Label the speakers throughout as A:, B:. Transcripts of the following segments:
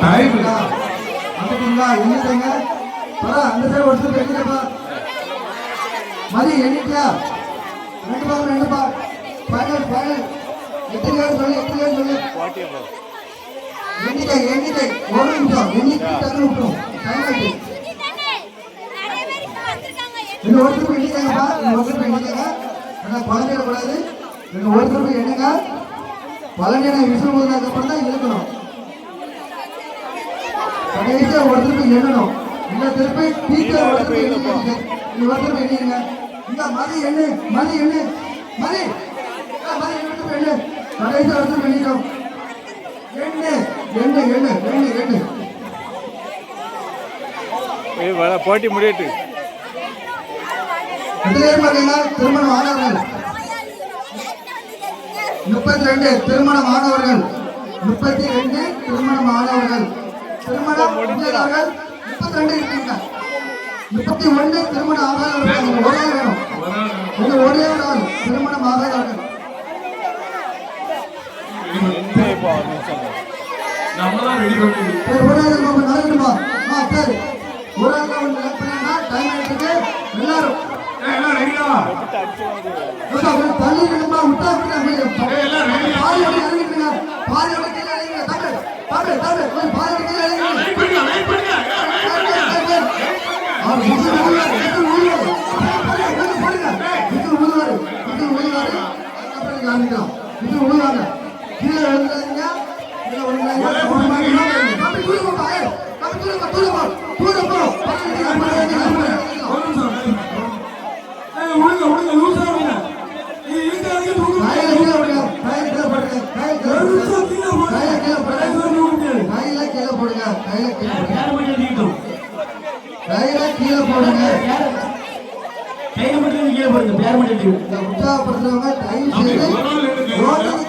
A: டைம்டா வந்துட்டீங்களா எண்ணிட்டேங்க பரா அந்த சைடு ஒருத்தர் எண்ணிட்டப்பா மதி எண்ணிட்டியா ரெண்டு பாகம் ரெண்டு பா ஃபைனல் ஃபைனல் எத்தனை பேர் சொல்லு எத்தனை பேர் சொல்லு எண்ணிக்கை எண்ணிக்கை ஒரு நிமிஷம் எண்ணிக்கை டக்குனு விட்டுரும் டைம் ஆயிட்டு இந்த ஒருத்தர் போய் எண்ணிக்காங்கப்பா இந்த ஒருத்தர் போய் எண்ணிக்காங்க ஏன்னா குழந்தையிடக்கூடாது இந்த ஒருத்தர் போய் எண்ணுங்க பழனியான விசில் ஊதுனதுக்கு அப்புறம் தான் இழுக்கணும். கடைசியா ஒருத்தர் போய் எண்ணணும். இந்த திருப்பி டீச்சர் ஒருத்தர் போய் எண்ணிக்கங்க இந்த ஒருத்தர் போய் எண்ணிங்க இந்த மதி எண்ணு மதி எண்ணு மதி மதி எண்ணு எண்ணு. கடைசியா ஒருத்தர் போய் எண்ணிட்டோம். எண்ணு எண்ணு எண்ணு எண்ணு எண்ணு.
B: போட்டி முடியட்டு.
A: திருமணம் ஆனவர்கள். முப்பத்தி ரெண்டு திருமணம் ஆனவர்கள் முப்பத்தி ரெண்டு திருமணம் ஆனவர்கள் திருமணம் முடிஞ்சவர்கள் முப்பத்தி ரெண்டு இருக்கீங்க முப்பத்தி ஒன்று திருமணம் ஆகாதவர்கள் நீங்க ஒரே வேணும் இது ஒரே ஒரு ஆள் திருமணம் ஆகாதவர்கள்
B: ஒரு
C: நம்மளாம் ரெடி பண்ணி
A: ஒரே ஆள் நம்ம நடக்கணுமா ஆ சரி. ஒரு ஆள் ஆயிட்டு எல்லாரும். தள்ளி நில்லுமா, விட்டா இறங்கிடுங்க. பாதியோட கீழே தம்பி, தம்பி, கொஞ்சம் பாதியோட கீழே இறங்குங்க.
C: வெயிட் பண்ணுங்க வெயிட் பண்ணுங்க
A: அவர் விசில் ஊதுவாரு, விசில் ஊதுவாரு. விசில் போடுங்க. விசில் ஊதுவாரு, விசில் ஊதுவாரு. அதுக்கப்புறம் நீங்க ஆரம்பிக்கலாம். விசில் ஊதுவாங்க. கீழே விழுந்துடாதீங்க. கீழே விழுந்துடாதீங்க. கவனமா இருங்க. தம்பி, தூர போப்பா, ஏய். தம்பி, தூர போ, தூர போ. தூர போ. பக்கத்துல நிக்க, பக்கத்துல நிக்க, பக்கத்துல நிக்க.
C: ஒரு நிமிஷம் ஏய் விடுங்க விடுங்க லூசா விடுங்க நீ இங்க இறங்கி தூக்கு
A: கையில கீழே போடுங்க. கையில கீழே போடுங்க. கையில கீழே
C: ஒரு
A: போடுங்க.
C: நிமிஷம் கீழே போடு.
A: கையில கீழே போடுங்க.
C: கையில தூக்க முடியாது.
A: கையில கீழே போடுங்க கையில கீழே போடுங்க. கையில
C: மட்டும் கீழே போடுங்க பேர் மட்டும்
A: இந்த உற்சாகப்படுத்துறவங்க தயவு செய்து ரோட்டுக்கு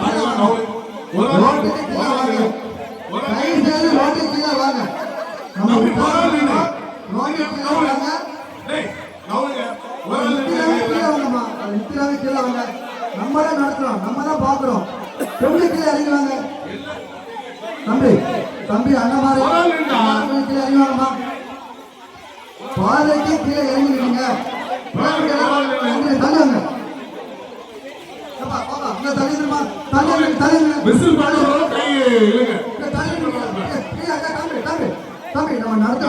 A: கீழே வாங்க தயவு செய்து ரோட்டுக்கு கீழே வாங்க நம்ம ரோட்டுக்கு கீழே வாங்க கீழே வாங்க நம்ம தான் நடத்துறோம் நம்ம தான் பாக்குறோம் எப்படி கீழே இறங்கி வாங்க தம்பி அண்ணமாரி கீழே இறங்கி வாங்கம்மா பாதைக்கு கீழே இறங்கிடுங்க தள்ளுங்க தம்பி நம்ம நடத்த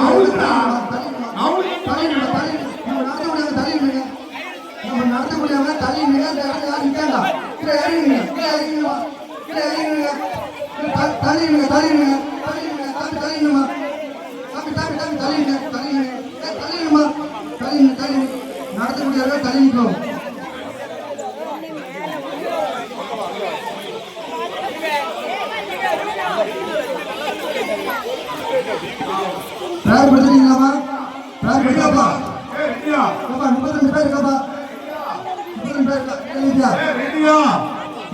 A: நம்ம நடத்த முடியாம தள்ளி நில்லுங்க. நம்ம நடத்த முடியாம தள்ளி நில்லுங்க. இந்த இடத்துல யாரும் நிக்காதா? கீழே இறங்கிடுங்க. கீழே இறங்கிடுமா. கீழே இறங்கிடுங்க. கீழே த- தள்ளி நில்லுங்க, தள்ளி நில்லுங்க. தள்ளி நில்லுங்க. தம்பி, நில்லுமா. தம்பி, தம்பி, தம்பி, நில்லுமா. தள்ளி நில்லு, தள்ளி நில்லு. நடத்த முடியாத தள்ளி நிற்கும் பேர் படுத்துறீங்களாமா பேர் படுத்தாப்பா
C: ஏய் ரெடியா
A: அப்பா முப்பத்தஞ்சு பேர் இருக்காப்பா முப்பத்தஞ்சு பேர் இருக்கா
C: ரெடியா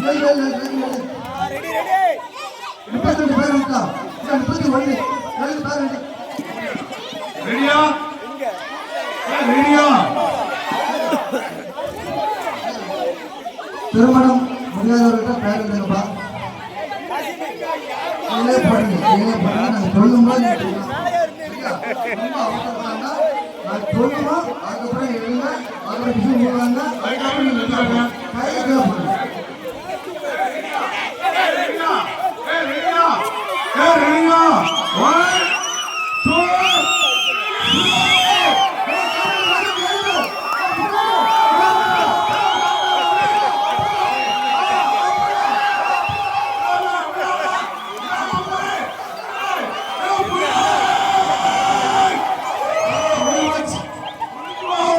A: ஏழு ஏழு ஏழு ஏழு முப்பத்தஞ்சு பேர் இருக்கா? இல்ல முப்பத்தி ஏழு பேர் இருக்கு.
C: ரெடியா? ஏய் ரெடியா?
A: திருமணம் முடியாதவர்கிட்ட பேர் நாங்கள்? ரொம்ப நான் சொல்லுவோம் அதுக்கப்புறம் எழுதுங்க அதுக்கப்புறம் விஷயம் போடுவாங்க
C: அதுக்கப்புறம்
A: கையில